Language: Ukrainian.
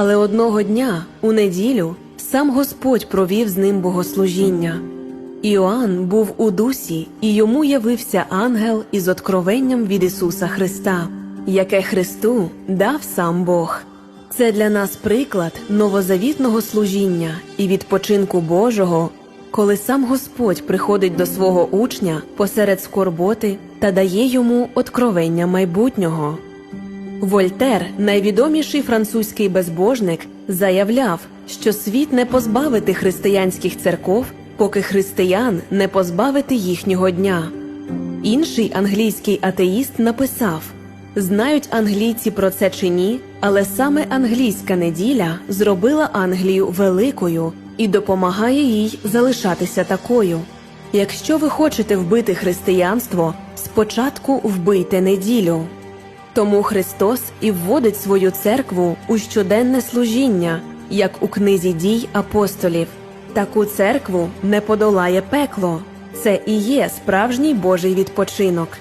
Але одного дня, у неділю, сам Господь провів з ним богослужіння. Іоанн був у дусі, і йому явився ангел із откровенням від Ісуса Христа, яке Христу дав сам Бог. Це для нас приклад новозавітного служіння і відпочинку Божого, коли сам Господь приходить до свого учня посеред скорботи та дає йому откровення майбутнього. Вольтер, найвідоміший французький безбожник, заявляв, що світ не позбавити християнських церков, поки християн не позбавити їхнього дня. Інший англійський атеїст написав: знають англійці про це чи ні, але саме англійська неділя зробила Англію великою і допомагає їй залишатися такою. Якщо ви хочете вбити християнство, спочатку вбийте неділю. Тому Христос і вводить свою церкву у щоденне служіння, як у книзі дій апостолів. Таку церкву не подолає пекло. Це і є справжній Божий відпочинок.